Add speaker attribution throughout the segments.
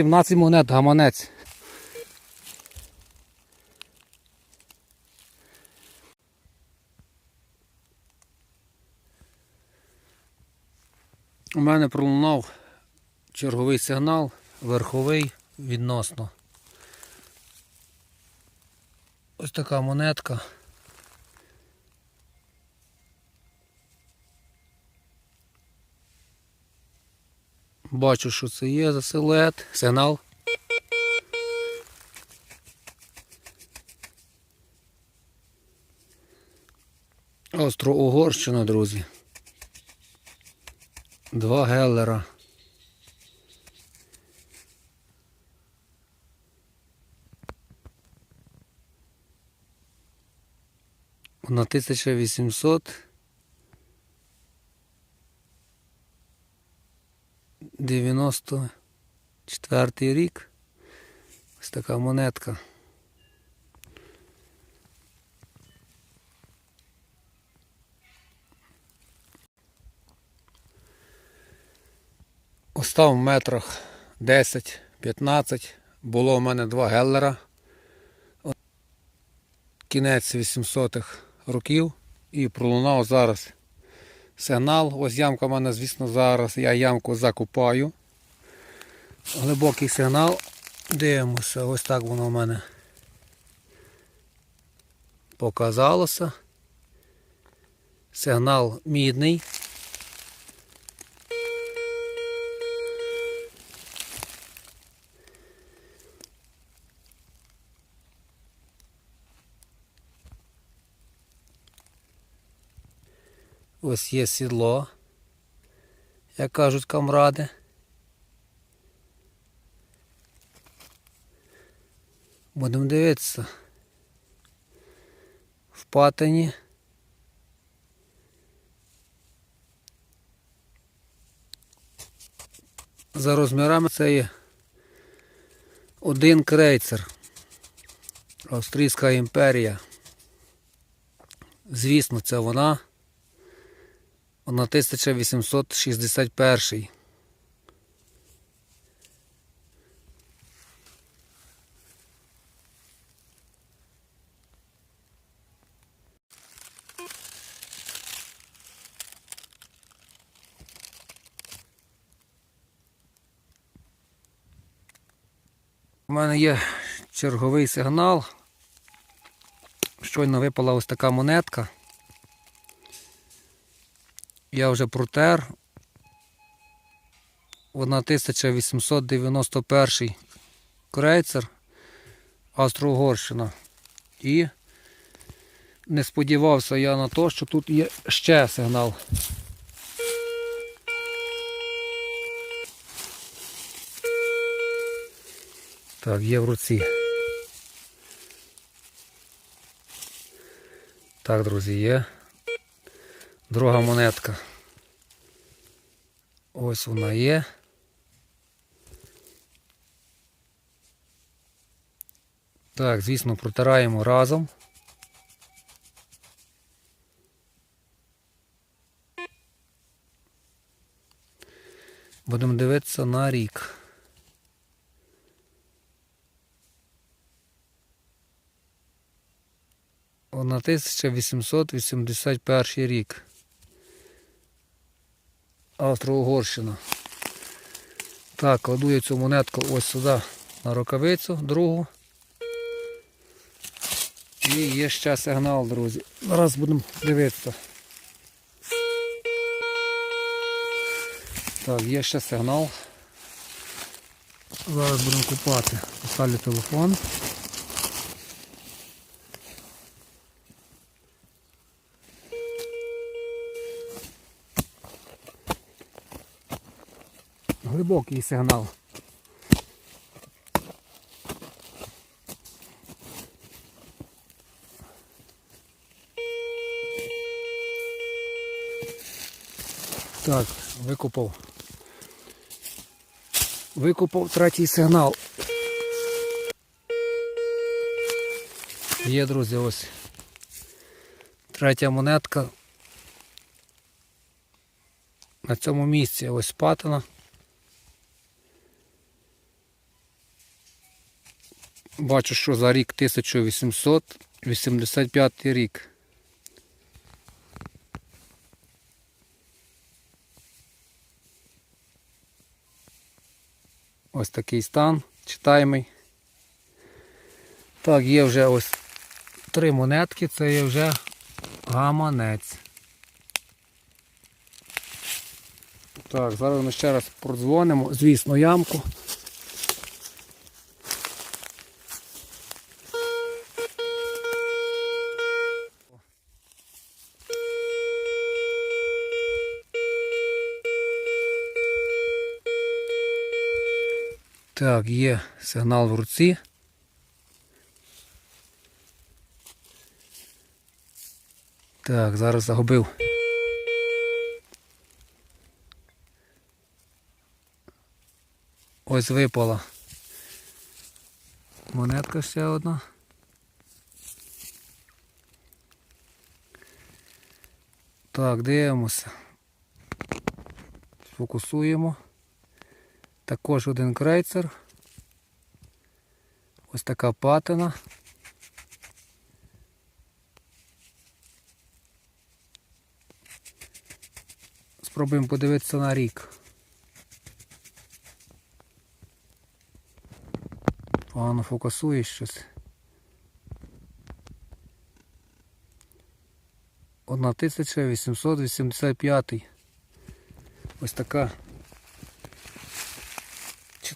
Speaker 1: 17 монет, гаманець. У мене пролунав черговий сигнал, верховий відносно. Ось така монетка. Бачу, що це є за силует. Сигнал. Остро-Угорщина, друзі. Два геллера. На 1800 94 рік. Ось така монетка. Остав в метрах 10-15. Було в мене два геллера. Кінець 800-х років і пролунав зараз сигнал. Ось ямка в мене, звісно, зараз. Я ямку закупаю. Глибокий сигнал. Дивимося, ось так воно в мене показалося. Сигнал мідний. Ось є сідло, як кажуть камради. Будемо дивитися. В патині. За розмірами це є один крейцер. Австрійська імперія. Звісно, це вона. Вона 1861. У мене є черговий сигнал. Щойно випала ось така монетка. Я вже протер. Вона 1891 крейцер Австро-Угорщина. І не сподівався я на те, що тут є ще сигнал. Так, є в руці. Так, друзі, є. Друга монетка. Ось вона є. Так, звісно, протираємо разом. Будемо дивитися на рік. На 1881 рік. Австро-Угорщина. Так, кладу я цю монетку ось сюди на рукавицю, другу. І є ще сигнал, друзі. Зараз будемо дивитися. Так, є ще сигнал. Зараз будемо купати. Поставлю телефон. Глибокий сигнал. Так, викупав. Викупав третій сигнал. Є, друзі, ось. Третя монетка. На цьому місці ось патина. Бачу, що за рік 1885 рік. Ось такий стан, читаємий. Так, є вже ось три монетки, це є вже гаманець. Так, зараз ми ще раз продзвонимо, звісно, ямку. Так, є сигнал в руці. Так, зараз загубив. Ось випала. Монетка ще одна. Так, дивимося. Фокусуємо. Також один крейцер. Ось така патина. Спробуємо подивитися на рік. Погано фокусує щось. 1885. Ось така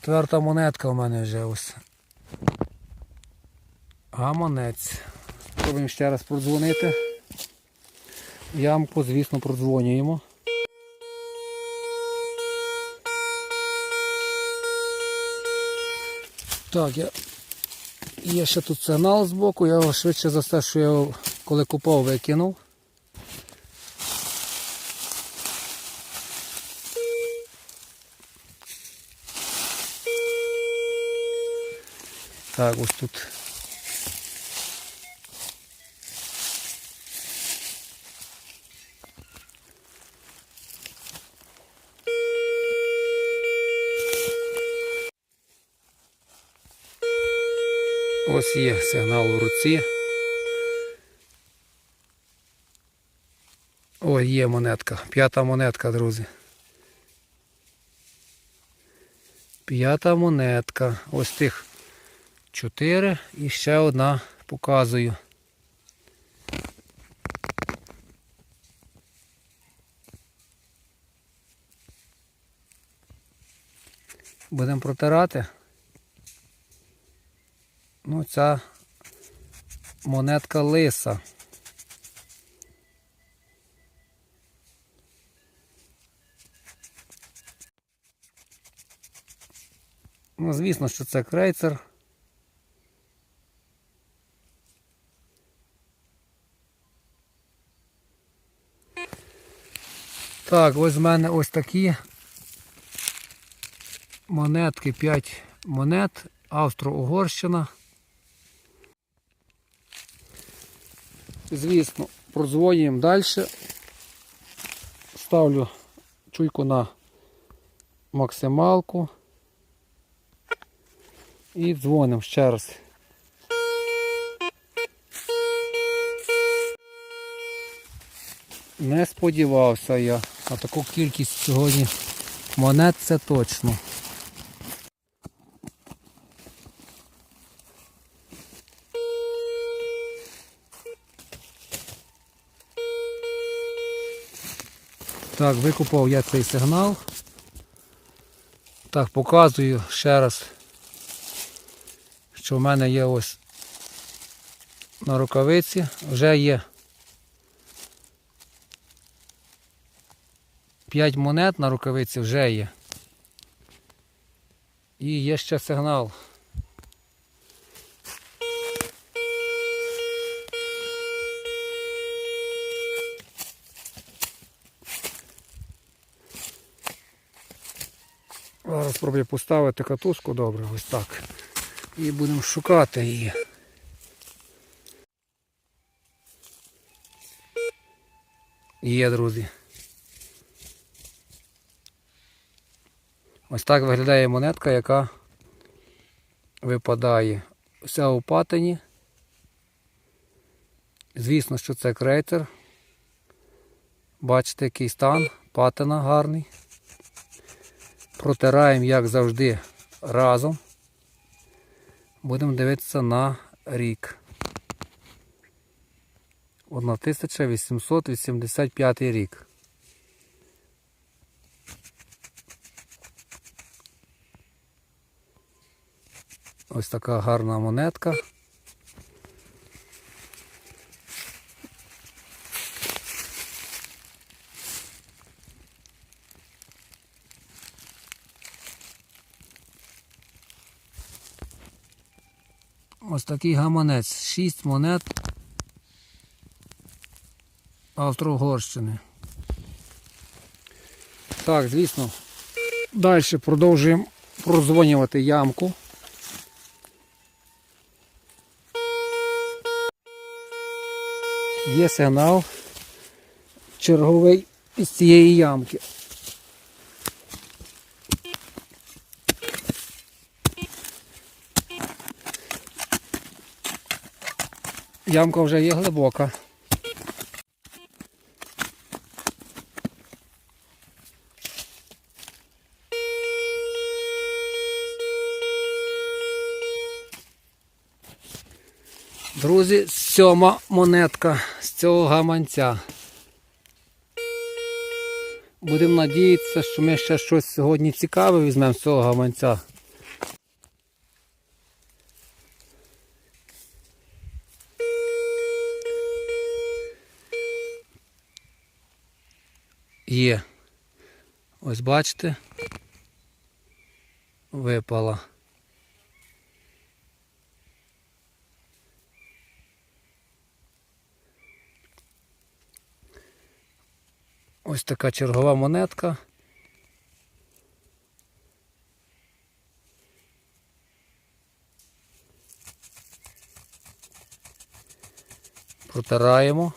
Speaker 1: четверта монетка у мене вже ось. Гаманець. Спробуємо ще раз продзвонити. Ямку, звісно, продзвонюємо. Так, я... є ще тут сигнал з боку, я його швидше за все, що я його, коли купав, викинув. Так, ось тут. Ось є сигнал у руці. Ой, є монетка. П'ята монетка, друзі. П'ята монетка. Ось тих чотири і ще одна показую. Будемо протирати. Ну, ця монетка лиса. Ну, звісно, що це крейцер. Так, ось в мене ось такі монетки, 5 монет, Австро-Угорщина. Звісно, продзвонюємо далі. Ставлю чуйку на максималку. І дзвонимо ще раз. Не сподівався я на таку кількість сьогодні монет це точно. Так, викупав я цей сигнал. Так, показую ще раз, що в мене є ось на рукавиці, вже є 5 монет на рукавиці вже є. І є ще сигнал. Зараз спробую поставити катушку добре, ось так. І будемо шукати її. Є, друзі. Ось так виглядає монетка, яка випадає вся у патині. Звісно, що це крейцер. Бачите, який стан, патина гарний. Протираємо, як завжди, разом. Будемо дивитися на рік. 1885 рік. Ось така гарна монетка. Ось такий гаманець. Шість монет Австро-Угорщини. Так, звісно. Далі продовжуємо прозвонювати ямку. Є сигнал черговий із цієї ямки. Ямка вже є глибока. Друзі, сьома монетка з цього гаманця. Будемо надіятися, що ми ще щось сьогодні цікаве візьмемо з цього гаманця. Є. Ось бачите. Випала. Ось така чергова монетка. Протираємо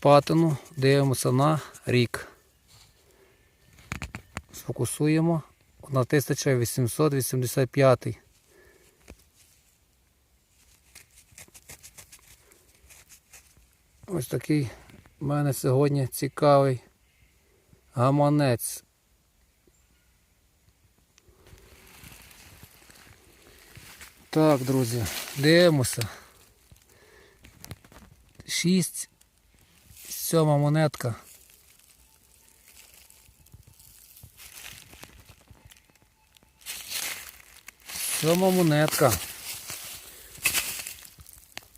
Speaker 1: патину, дивимося на рік. Сфокусуємо на 1885. Ось такий у мене сьогодні цікавий гаманець. Так, друзі, дивимося. Шість, сьома монетка. Сьома монетка.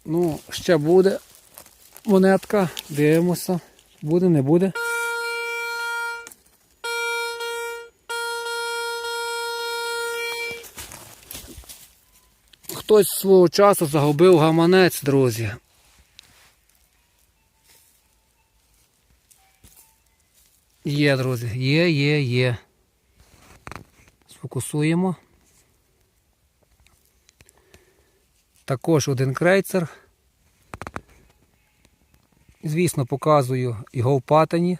Speaker 1: Ну, ще буде монетка, дивимося. Буде, не буде. Хтось свого часу загубив гаманець, друзі. Є, друзі, є, є, є. Сфокусуємо. Також один крейцер. Звісно, показую його в патині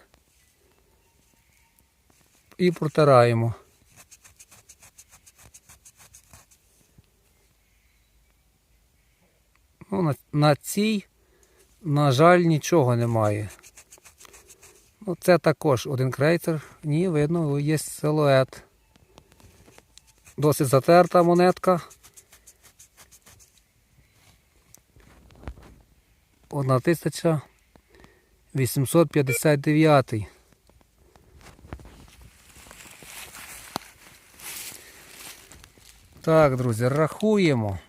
Speaker 1: і протираємо. Ну, на, на цій, на жаль, нічого немає. Ну, це також один крейцер. Ні, видно, є силует. Досить затерта монетка. Одна тисяча 859. Так, друзі, рахуємо.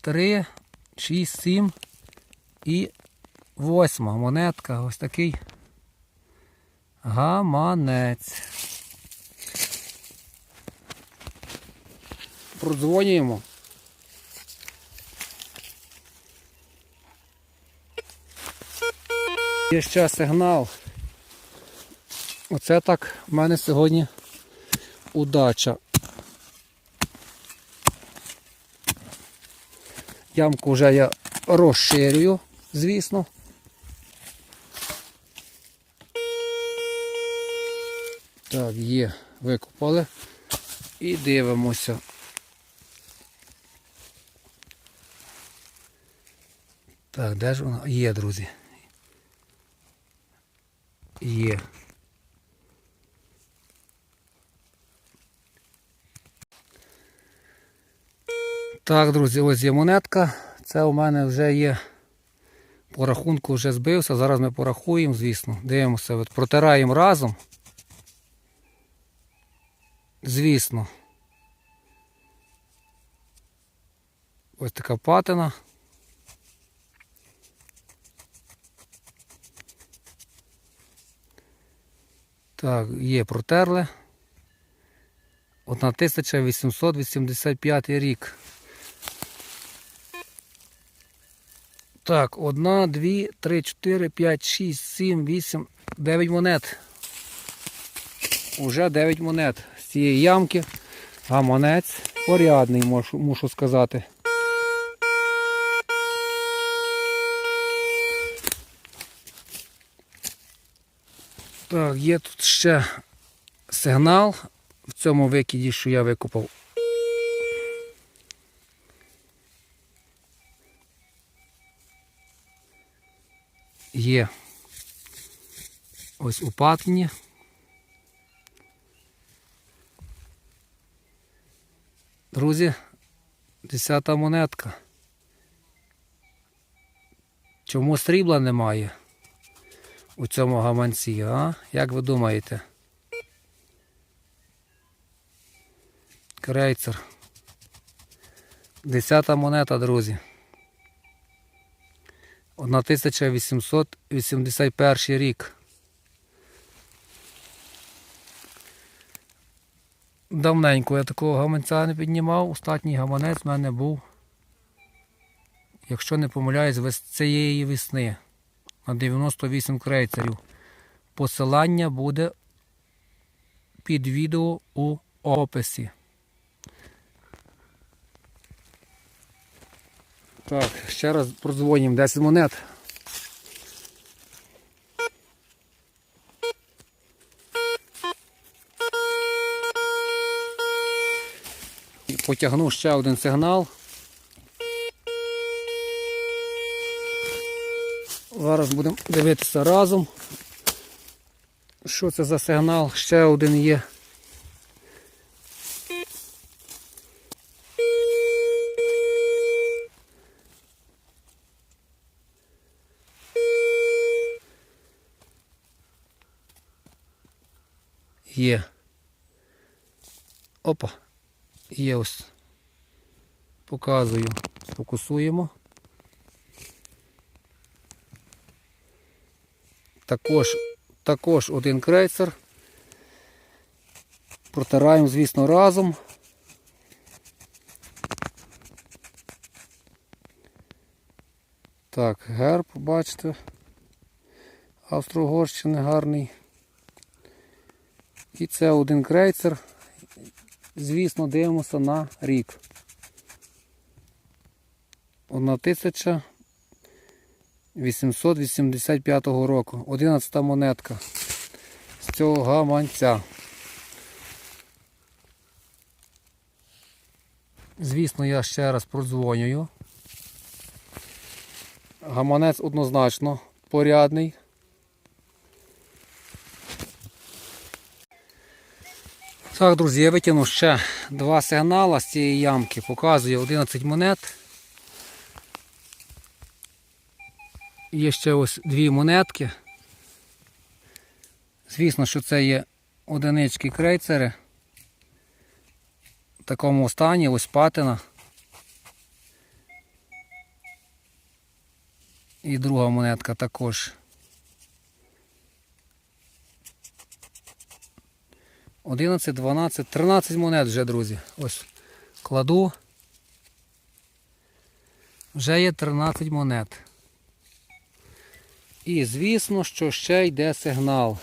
Speaker 1: 3, 6, 7 і 8 монетка. Ось такий гаманець. Продзвонюємо. Є ще сигнал. Оце так в мене сьогодні удача. Ямку вже я розширюю, звісно. Так, є, викопали і дивимося. Так, де ж вона? Є, друзі. Є. Так, друзі, ось є монетка. Це у мене вже є по рахунку вже збився. Зараз ми порахуємо, звісно. Дивимося, от протираємо разом. Звісно. Ось така патина. Так, є протерли. 1885 рік. Так, одна, дві, три, чотири, п'ять, шість, сім, вісім, дев'ять монет. Уже 9 монет з цієї ямки. Гаманець порядний, мушу сказати. Так, є тут ще сигнал в цьому викиді, що я викопав. Є ось упатні. Друзі, десята монетка. Чому срібла немає у цьому гаманці, а? Як ви думаєте? Крейцер. Десята монета, друзі. 1881 рік. Давненько я такого гаманця не піднімав. Остатній гаманець в мене був, якщо не помиляюсь, цієї весни на 98 крейцерів. Посилання буде під відео у описі. Так, ще раз продзвонимо 10 монет. І потягну ще один сигнал. Зараз будемо дивитися разом. Що це за сигнал? Ще один є. Є. Опа. Є ось. Показую. Фокусуємо. Також, також один крейсер. Протираємо, звісно, разом. Так, герб, бачите. Австро-Угорщини гарний. І це один крейцер. Звісно, дивимося на рік. 1885 року. 11 монетка з цього гаманця. Звісно, я ще раз продзвонюю. Гаманець однозначно порядний. Так, друзі, я витягнув ще два сигнала з цієї ямки. Показую 11 монет. Є ще ось дві монетки. Звісно, що це є одинички крейцери. В такому стані, ось патина. І друга монетка також. 11, 12, 13 монет вже, друзі. Ось кладу. Вже є 13 монет. І звісно, що ще йде сигнал.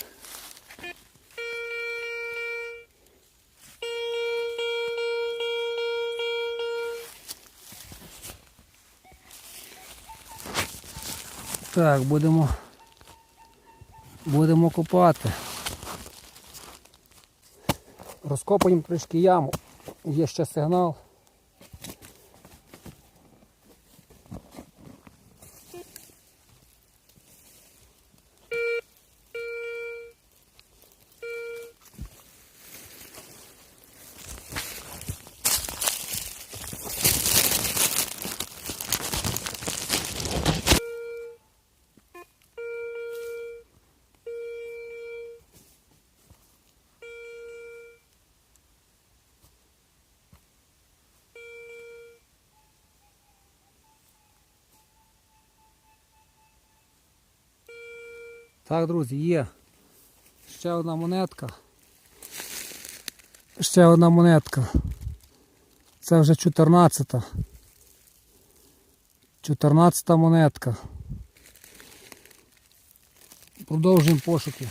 Speaker 1: Так, будемо будемо копати. Розкопуємо трішки яму. Є ще сигнал. Так, друзі, є. Ще одна монетка. Ще одна монетка. Це вже 14. 14 монетка. Продовжуємо пошуки.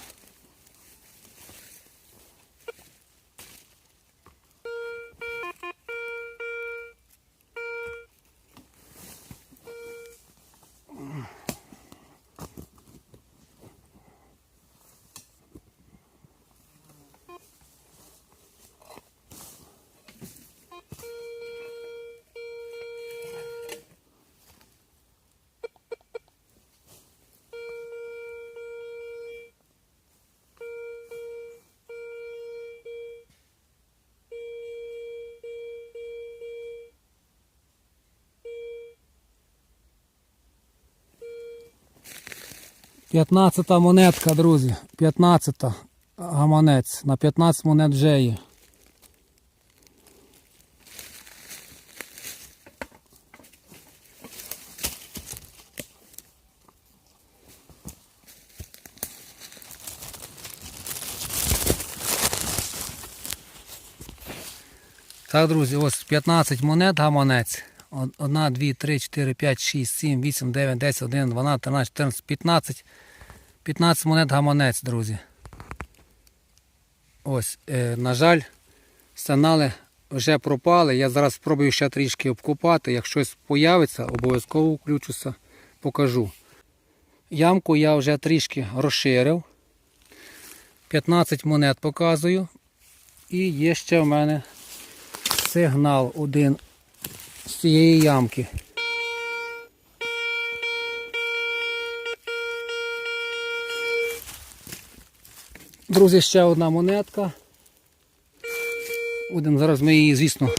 Speaker 1: П'ятнадцята монетка, друзі. П'ятнадцята гаманець. На 15 монет вже є. Так, друзі, ось 15 монет гаманець. 1, 2, 3, 4, 5, 6, 7, 8, 9, 10, 11, 12, 13, 14, 15. 15 монет гаманець, друзі. Ось, е, на жаль, сигнали вже пропали. Я зараз спробую ще трішки обкопати. Як щось появиться, обов'язково включуся, покажу. Ямку я вже трішки розширив. 15 монет показую. І є ще в мене сигнал один з цієї ямки. Друзі, ще одна монетка. Будемо зараз ми її, звісно.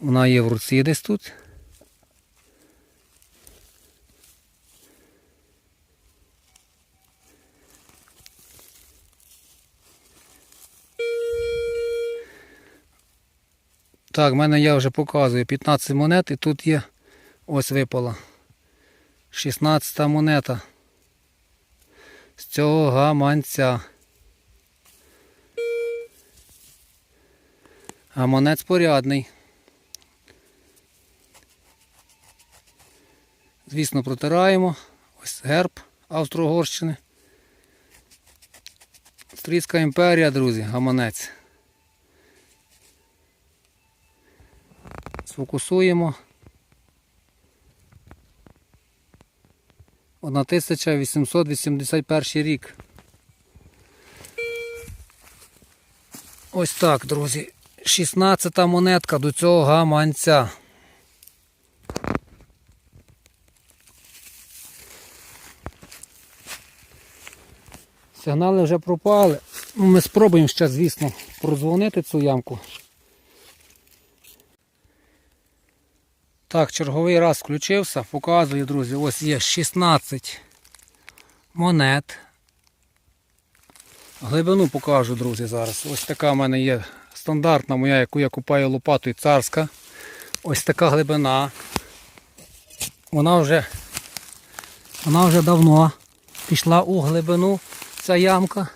Speaker 1: Вона є в руці десь тут. Так, в мене я вже показую 15 монет і тут є ось випала 16 монета з цього гаманця. Гаманець порядний. Звісно, протираємо. Ось герб Австро-Угорщини. Австрійська імперія, друзі, гаманець. Сфокусуємо. 1881 рік. Ось так, друзі. 16 монетка до цього гаманця. Сигнали вже пропали. Ну, Ми спробуємо ще, звісно, продзвонити цю ямку. Так, черговий раз включився, показую, друзі, ось є 16 монет. Глибину покажу, друзі, зараз. Ось така в мене є стандартна моя, яку я купаю лопатою царська. Ось така глибина. Вона вже, вона вже давно пішла у глибину ця ямка.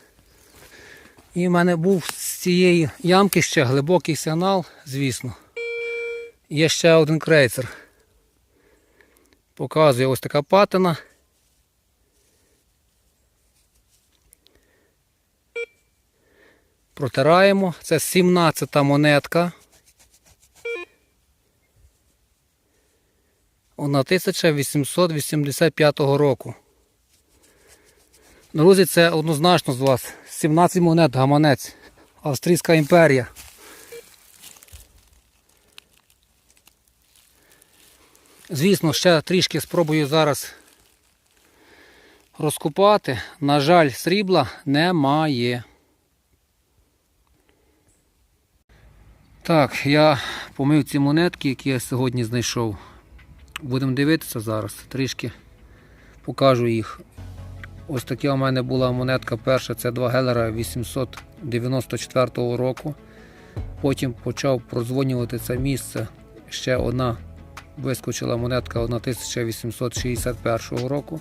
Speaker 1: І в мене був з цієї ямки ще глибокий сигнал, звісно. Є ще один крейцер. Показує ось така патина. Протираємо. Це 17-та монетка. Вона 1885 року. Друзі, це однозначно з вас. 17 монет гаманець. Австрійська імперія. Звісно, ще трішки спробую зараз розкопати. На жаль, срібла немає. Так, я помив ці монетки, які я сьогодні знайшов. Будемо дивитися зараз, трішки покажу їх. Ось така у мене була монетка перша, це 2 гелера 894 року. Потім почав продзвонювати це місце ще одна вискочила монетка 1861 року.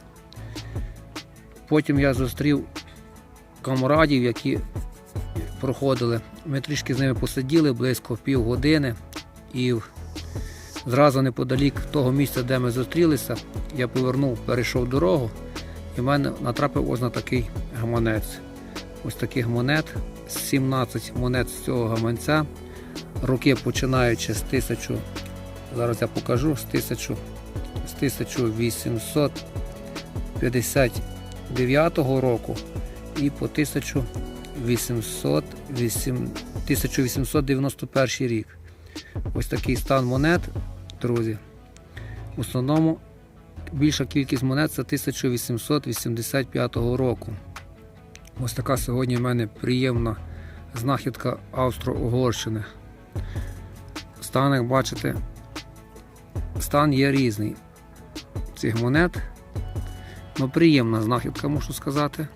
Speaker 1: Потім я зустрів камрадів, які проходили. Ми трішки з ними посиділи близько півгодини і зразу неподалік того місця, де ми зустрілися, я повернув, перейшов дорогу і в мене натрапив ось на такий гаманець. Ось таких монет, 17 монет з цього гаманця. Роки починаючи з 1000, зараз я покажу, з 1000, з 1859 року і по 1800, 1891 рік. Ось такий стан монет, друзі. В основному більша кількість монет це 1885 року. Ось така сьогодні в мене приємна знахідка Австро-Угорщини. Стан, бачите, стан є різний цих монет. Ну, приємна знахідка, можу сказати.